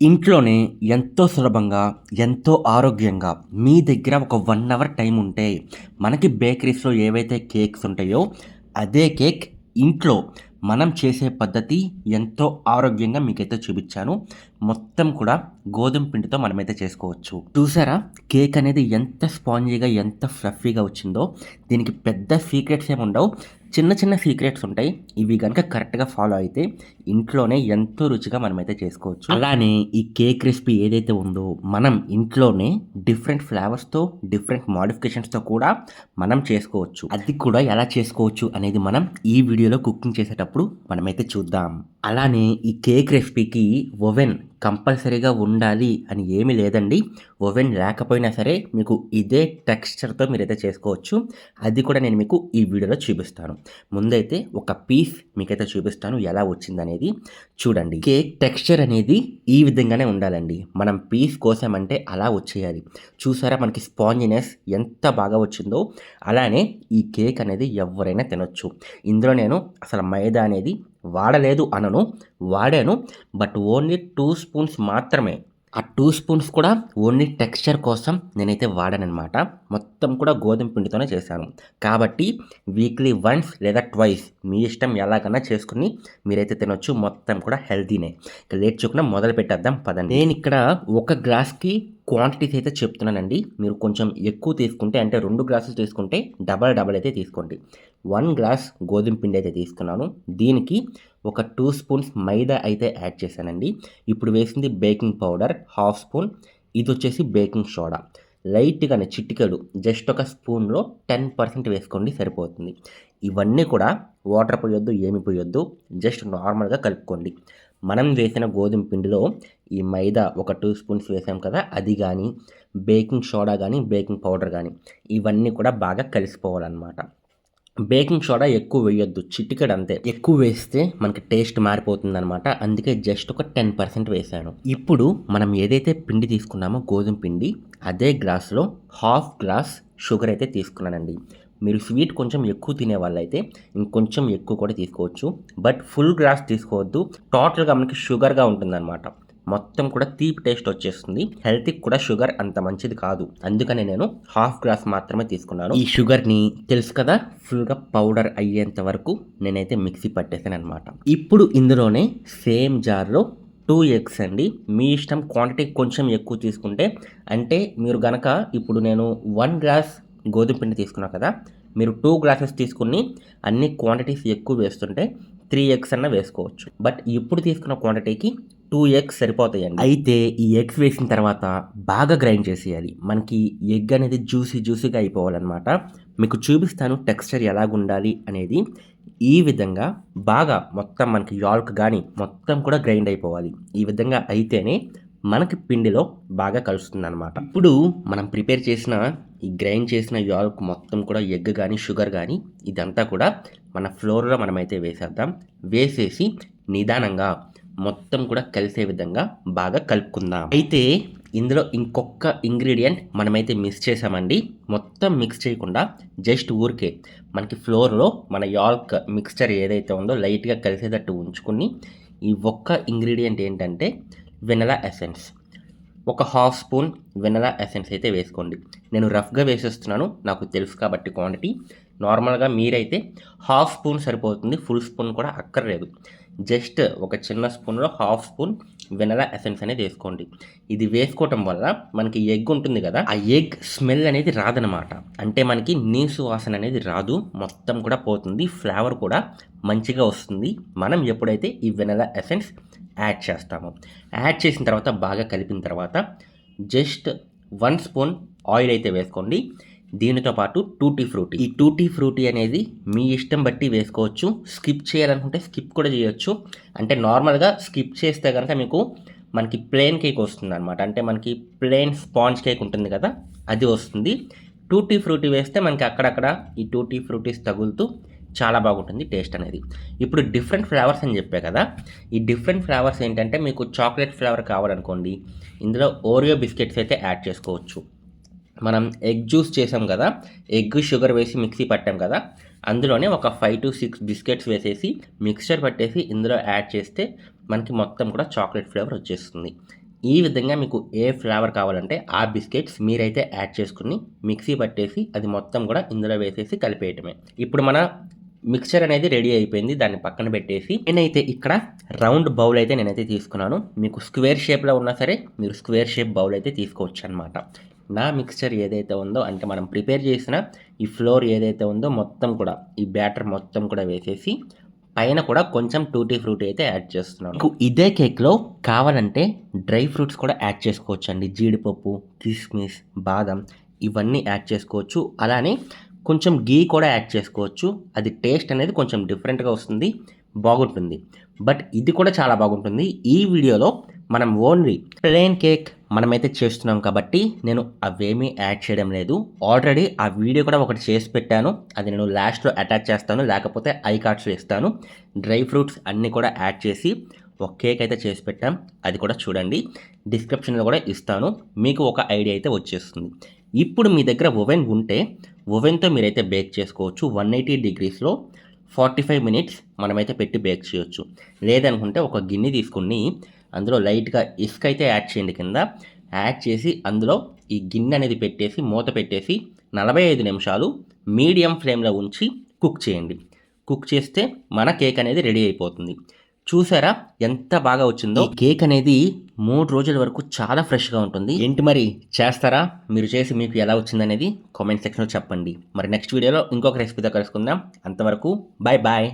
ఇంట్లోనే ఎంతో సులభంగా ఎంతో ఆరోగ్యంగా మీ దగ్గర ఒక వన్ అవర్ టైం ఉంటే మనకి బేకరీస్లో ఏవైతే కేక్స్ ఉంటాయో అదే కేక్ ఇంట్లో మనం చేసే పద్ధతి ఎంతో ఆరోగ్యంగా మీకైతే చూపించాను. మొత్తం కూడా గోధుమ పిండితో మనమైతే చేసుకోవచ్చు. చూసారా? కేక్ అనేది ఎంత స్పాంజీగా ఎంత ఫ్లఫీగా వచ్చిందో దీనికి పెద్ద సీక్రెట్స్ ఏమి ఉండవు. చిన్న చిన్న సీక్రెట్స్ ఉంటాయి. ఇవి కనుక కరెక్ట్గా ఫాలో అయితే ఇంట్లోనే ఎంతో రుచిగా మనమైతే చేసుకోవచ్చు. అలానే ఈ కేక్ రెసిపీ ఏదైతే ఉందో మనం ఇంట్లోనే డిఫరెంట్ ఫ్లేవర్స్తో డిఫరెంట్ మాడిఫికేషన్స్తో కూడా మనం చేసుకోవచ్చు. అది కూడా ఎలా చేసుకోవచ్చు అనేది మనం ఈ వీడియోలో కుకింగ్ చేసేటప్పుడు మనమైతే చూద్దాం. అలానే ఈ కేక్ రెసిపీకి ఓవెన్ కంపల్సరీగా ఉండాలి అని ఏమీ లేదండి. ఓవెన్ లేకపోయినా సరే మీకు ఇదే టెక్స్చర్తో మీరైతే చేసుకోవచ్చు. అది కూడా నేను మీకు ఈ వీడియోలో చూపిస్తాను. ముందైతే ఒక పీస్ మీకైతే చూపిస్తాను ఎలా వచ్చిందనేది. చూడండి. కేక్ టెక్స్చర్ అనేది ఈ విధంగానే ఉండాలండి. మనం పీస్ కోసామంటే అలా వచ్చేయాలి. చూసారా మనకి స్పాంజినెస్ ఎంత బాగా వచ్చిందో. అలానే ఈ కేక్ అనేది ఎవరైనా తినొచ్చు. ఇందులో నేను అసలు మైదా అనేది వాడలేదు అనను వాడాను. బట్ ఓన్లీ టూ స్పూన్స్ మాత్రమే. ఆ టూ స్పూన్స్ కూడా ఓన్లీ టెక్స్చర్ కోసం నేనైతే వాడానమాట మొత్తం కూడా గోధుమ పిండితోనే చేశాను. కాబట్టి వీక్లీ వన్స్ లేదా ట్వైస్ మీ ఇష్టం ఎలాగైనా చేసుకుని మీరైతే తినొచ్చు. మొత్తం కూడా హెల్తీనే ఇక లేట్ చూకుండా మొదలు పెట్టేద్దాం. పదండి. నేను ఇక్కడ ఒక గ్లాస్కి క్వాంటిటీస్ అయితే చెప్తున్నానండి. మీరు కొంచెం ఎక్కువ తీసుకుంటే అంటే రెండు గ్లాసులు తీసుకుంటే డబల్ డబల్ అయితే తీసుకోండి. వన్ గ్లాస్ గోధుమ పిండి అయితే తీసుకున్నాను. దీనికి ఒక టూ స్పూన్స్ మైదా అయితే యాడ్ చేశానండి. ఇప్పుడు వేసింది బేకింగ్ పౌడర్ హాఫ్ స్పూన్ ఇది వచ్చేసి బేకింగ్ సోడా లైట్గానే చిటికెడు జస్ట్ ఒక స్పూన్లో టెన్ పర్సెంట్ వేసుకోండి సరిపోతుంది. ఇవన్నీ కూడా వాటర్ పోయొద్దు ఏమి పోయొద్దు జస్ట్ నార్మల్గా కలుపుకోండి. మనం వేసిన గోధుమ పిండిలో ఈ మైదా ఒక టూ స్పూన్స్ వేసాం కదా అది కానీ బేకింగ్ సోడా కానీ బేకింగ్ పౌడర్ కానీ ఇవన్నీ కూడా బాగా కలిసిపోవాలన్నమాట. బేకింగ్ సోడా ఎక్కువ వేయొద్దు చిటికెడు అంతే. ఎక్కువ వేస్తే మనకి టేస్ట్ మారిపోతుంది అనమాట అందుకే జస్ట్ ఒక టెన్ పర్సెంట్ వేసాను. ఇప్పుడు మనం ఏదైతే పిండి తీసుకున్నామో గోధుమ పిండి అదే గ్లాస్లో హాఫ్ గ్లాస్ షుగర్ అయితే తీసుకున్నానండి. మీరు స్వీట్ కొంచెం ఎక్కువ తినే వాళ్ళైతే ఇంకొంచెం ఎక్కువ కూడా తీసుకోవచ్చు. బట్ ఫుల్ గ్లాస్ తీసుకోవద్దు. టోటల్గా మనకి షుగర్గా ఉంటుందన్నమాట. మొత్తం కూడా తీపి టేస్ట్ వచ్చేస్తుంది. హెల్త్కి కూడా షుగర్ అంత మంచిది కాదు. అందుకనే నేను హాఫ్ గ్లాస్ మాత్రమే తీసుకున్నాను. ఈ షుగర్ని తెలుసు కదా ఫుల్గా పౌడర్ అయ్యేంత వరకు నేనైతే మిక్సీ పట్టేసాను అనమాట ఇప్పుడు ఇందులోనే సేమ్ జార్లో టూ ఎగ్స్ అండి. మీ ఇష్టం క్వాంటిటీ కొంచెం ఎక్కువ తీసుకుంటే అంటే మీరు గనక ఇప్పుడు నేను వన్ గ్లాస్ గోధుమ పిండి తీసుకున్నా కదా మీరు టూ గ్లాసెస్ తీసుకుని అన్ని క్వాంటిటీస్ ఎక్కువ వేస్తుంటే త్రీ ఎగ్స్ అన్న వేసుకోవచ్చు. బట్ ఇప్పుడు తీసుకున్న క్వాంటిటీకి టూ ఎగ్స్ సరిపోతాయండి. అయితే ఈ ఎగ్స్ వేసిన తర్వాత బాగా గ్రైండ్ చేసేయాలి. మనకి ఎగ్ అనేది జ్యూసీ జ్యూసీగా అయిపోవాలన్నమాట. మీకు చూపిస్తాను టెక్స్చర్ ఎలాగుండాలి అనేది. ఈ విధంగా బాగా మొత్తం మనకి యాల్క్ కానీ మొత్తం కూడా గ్రైండ్ అయిపోవాలి. ఈ విధంగా అయితేనే మనకి పిండిలో బాగా కలుస్తుంది అనమాట ఇప్పుడు మనం ప్రిపేర్ చేసిన ఈ గ్రైండ్ చేసిన యాల్క్ మొత్తం కూడా ఎగ్ కానీ షుగర్ కానీ ఇదంతా కూడా మన ఫ్లోర్లో మనమైతే వేసేద్దాం. వేసేసి నిదానంగా మొత్తం కూడా కలిసే విధంగా బాగా కలుపుకుందాం. అయితే ఇందులో ఇంకొక ఇంగ్రీడియంట్ మనమైతే మిక్స్ చేసామండి. మొత్తం మిక్స్ చేయకుండా జస్ట్ ఊరికే మనకి ఫ్లోర్లో మన యాల్క్ మిక్స్చర్ ఏదైతే ఉందో లైట్గా కలిసేటట్టు ఉంచుకుని ఈ ఒక్క ఇంగ్రీడియంట్ ఏంటంటే వెనలా ఎసెన్స్. ఒక హాఫ్ స్పూన్ వెనలా ఎసెన్స్ అయితే వేసుకోండి. నేను రఫ్గా వేసేస్తున్నాను నాకు తెలుసు కాబట్టి క్వాంటిటీ. నార్మల్గా మీరైతే హాఫ్ స్పూన్ సరిపోతుంది ఫుల్ స్పూన్ కూడా అక్కర్లేదు. జస్ట్ ఒక చిన్న స్పూన్లో హాఫ్ స్పూన్ వెనలా ఎసెన్స్ అనేది వేసుకోండి. ఇది వేసుకోవటం వల్ల మనకి ఎగ్ ఉంటుంది కదా ఆ ఎగ్ స్మెల్ అనేది రాదనమాట అంటే మనకి నీసు వాసన అనేది రాదు మొత్తం కూడా పోతుంది ఫ్లేవర్ కూడా మంచిగా వస్తుంది. మనం ఎప్పుడైతే ఈ వెనలా ఎసెన్స్ యాడ్ చేస్తాము. యాడ్ చేసిన తర్వాత బాగా కలిపిన తర్వాత జస్ట్ వన్ స్పూన్ ఆయిల్ అయితే వేసుకోండి. దీనితో పాటు టూటీ ఫ్రూటీ. ఈ టూటీ ఫ్రూటీ అనేది మీ ఇష్టం బట్టి వేసుకోవచ్చు. స్కిప్ చేయాలనుకుంటే స్కిప్ కూడా చేయొచ్చు. అంటే నార్మల్గా స్కిప్ చేస్తే కనుక మీకు మనకి ప్లెయిన్ కేక్ వస్తుంది అనమాట అంటే మనకి ప్లెయిన్ స్పాంజ్ కేక్ ఉంటుంది కదా అది వస్తుంది. టూటీ ఫ్రూటీ వేస్తే మనకి అక్కడక్కడ ఈ టూటీ ఫ్రూటీస్ తగులుతూ చాలా బాగుంటుంది టేస్ట్ అనేది. ఇప్పుడు డిఫరెంట్ ఫ్లేవర్స్ అని చెప్పే కదా ఈ డిఫరెంట్ ఫ్లేవర్స్ ఏంటంటే మీకు చాక్లెట్ ఫ్లేవర్ కావాలనుకోండి ఇందులో ఓరియో బిస్కెట్స్ అయితే యాడ్ చేసుకోవచ్చు. మనం ఎగ్ జ్యూస్ చేసాం కదా ఎగ్ షుగర్ వేసి మిక్సీ పట్టాం కదా అందులోనే ఒక ఫైవ్ టు సిక్స్ బిస్కెట్స్ వేసేసి మిక్స్చర్ పట్టేసి ఇందులో యాడ్ చేస్తే మనకి మొత్తం కూడా చాక్లెట్ ఫ్లేవర్ వచ్చేస్తుంది. ఈ విధంగా మీకు ఏ ఫ్లేవర్ కావాలంటే ఆ బిస్కెట్స్ మీరైతే యాడ్ చేసుకుని మిక్సీ పట్టేసి అది మొత్తం కూడా ఇందులో వేసేసి కలిపేయటమే. ఇప్పుడు మన మిక్చర్ అనేది రెడీ అయిపోయింది. దాన్ని పక్కన పెట్టేసి నేనైతే ఇక్కడ రౌండ్ బౌల్ అయితే నేనైతే తీసుకున్నాను. మీకు స్క్వేర్ షేప్లో ఉన్నా సరే మీరు స్క్వేర్ షేప్ బౌల్ అయితే తీసుకోవచ్చు అనమాట నా మిక్స్చర్ ఏదైతే ఉందో అంటే మనం ప్రిపేర్ చేసిన ఈ ఫ్లోర్ ఏదైతే ఉందో మొత్తం కూడా ఈ బ్యాటర్ మొత్తం కూడా వేసేసి పైన కూడా కొంచెం టూటీ ఫ్రూట్ అయితే యాడ్ చేస్తున్నాను. మీకు ఇదే కేక్లో కావాలంటే డ్రై ఫ్రూట్స్ కూడా యాడ్ చేసుకోవచ్చు అండి జీడిపప్పు కిస్మిస్ బాదం ఇవన్నీ యాడ్ చేసుకోవచ్చు. అలానే కొంచెం గీ కూడా యాడ్ చేసుకోవచ్చు. అది టేస్ట్ అనేది కొంచెం డిఫరెంట్గా వస్తుంది. బాగుంటుంది. బట్ ఇది కూడా చాలా బాగుంటుంది. ఈ వీడియోలో మనం ఓన్లీ ప్లెయిన్ కేక్ మనమైతే చేస్తున్నాం కాబట్టి నేను అవేమీ యాడ్ చేయడం లేదు. ఆల్రెడీ ఆ వీడియో కూడా ఒకటి చేసి పెట్టాను. అది నేను లాస్ట్లో అటాచ్ చేస్తాను. లేకపోతే ఐ కార్డ్స్లో ఇస్తాను. డ్రై ఫ్రూట్స్ అన్నీ కూడా యాడ్ చేసి ఒక కేక్ అయితే చేసి పెట్టాం. అది కూడా చూడండి. డిస్క్రిప్షన్లో కూడా ఇస్తాను. మీకు ఒక ఐడియా అయితే వచ్చేస్తుంది. ఇప్పుడు మీ దగ్గర ఓవెన్ ఉంటే ఓవెన్తో మీరైతే బేక్ చేసుకోవచ్చు వన్ ఎయిటీ డిగ్రీస్లో ఫార్టీ ఫైవ్ మినిట్స్ మనమైతే పెట్టి బేక్ చేయొచ్చు. లేదనుకుంటే ఒక గిన్నె తీసుకుని అందులో లైట్గా ఇసుక అయితే యాడ్ చేయండి కింద. యాడ్ చేసి అందులో ఈ గిన్నె అనేది పెట్టేసి మూత పెట్టేసి నలభై ఐదు నిమిషాలు మీడియం ఫ్లేమ్లో ఉంచి కుక్ చేయండి. కుక్ చేస్తే మన కేక్ అనేది రెడీ అయిపోతుంది. చూసారా? ఎంత బాగా వచ్చిందో? కేక్ అనేది మూడు రోజుల వరకు చాలా ఫ్రెష్గా ఉంటుంది. ఏంటి మరి? చేస్తారా? మీరు చేసి మీకు ఎలా వచ్చిందనేది కామెంట్ సెక్షన్లో చెప్పండి. మరి నెక్స్ట్ వీడియోలో ఇంకొక రెసిపీతో కలుసుకుందాం. అంతవరకు బాయ్ బాయ్.